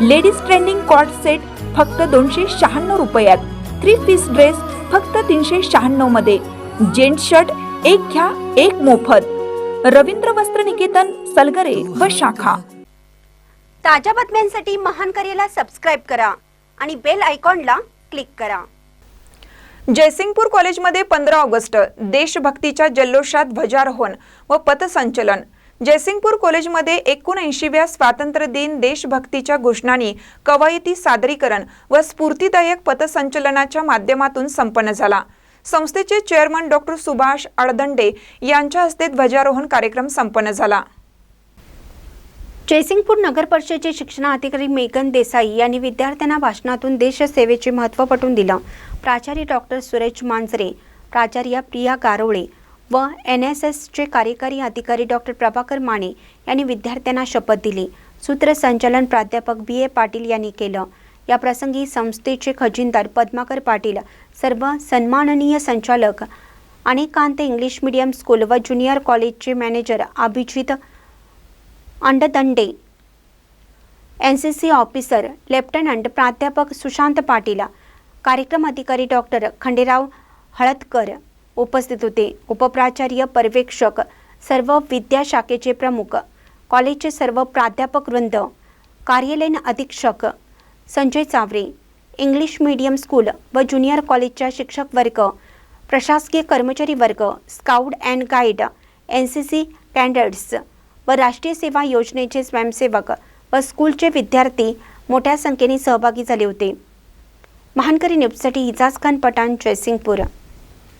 Ladies trending cot set फक्त दोनशे शहाण्णव रुपयात. थ्री पीस ड्रेस फक्त तीनशे शहाण्णवमध्ये. जेंट शर्ट एक घ्या एक मोफत. रवींद्र वस्त्र निकेतन सलगरे व शाखा. ताज्या बातम्यांसाठी महान करेला सबस्क्राईब करा आणि बेल आयकॉनला क्लिक करा. जयसिंगपूर कॉलेजमध्ये पंधरा ऑगस्ट. देशभक्तीच्या जल्लोषात ध्वजारोहण व पथसंचलन. जयसिंगपूर कॉलेजमध्ये एकोणऐंशीव्या स्वातंत्र्य दिन देशभक्तीच्या घोषणांनी कवायती सादरीकरण व स्फूर्तिदायक पथसंचलनाच्या माध्यमातून संपन्न झाला. संस्थेचे चेअरमन डॉक्टर सुभाष अडदंडे यांच्या हस्ते ध्वजारोहण कार्यक्रम संपन्न झाला. जयसिंगपूर नगर परिषदेचे शिक्षणाधिकारी मेघन देसाई यांनी विद्यार्थ्यांना भाषणातून देशसेवेचे महत्त्व पटवून दिलं. प्राचार्य डॉक्टर सुरेश मांजरे प्राचार्य प्रिया गारोळे व एन एस एसचे कार्यकारी अधिकारी डॉक्टर प्रभाकर माने यांनी विद्यार्थ्यांना शपथ दिली. सूत्रसंचालन प्राध्यापक बी ए पाटील यांनी केलं. या प्रसंगी संस्थेचे खजिनदार पद्माकर पाटील सर्व सन्माननीय संचालक अनेकांत इंग्लिश मीडियम स्कूल व ज्युनियर कॉलेजचे manager Abhijit Andadande N C C officer lieutenant प्राध्यापक सुशांत पाटील कार्यक्रम अधिकारी डॉक्टर खंडेराव हळदकर उपस्थित होते. उपप्राचार्य पर्यवेक्षक सर्व विद्याशाखेचे प्रमुख कॉलेजचे सर्व प्राध्यापक वृंद कार्यालयीन अधीक्षक Sanjay Chaware English medium school व ज्युनियर कॉलेजच्या शिक्षक वर्ग प्रशासकीय कर्मचारी वर्ग scout and guide N C C cadets व राष्ट्रीय सेवा योजनेचे स्वयंसेवक व स्कूलचे विद्यार्थी मोठ्या संख्येने सहभागी झाले होते. महानकरी न्यूजसाठी इजाज खान पठाण जयसिंगपूर.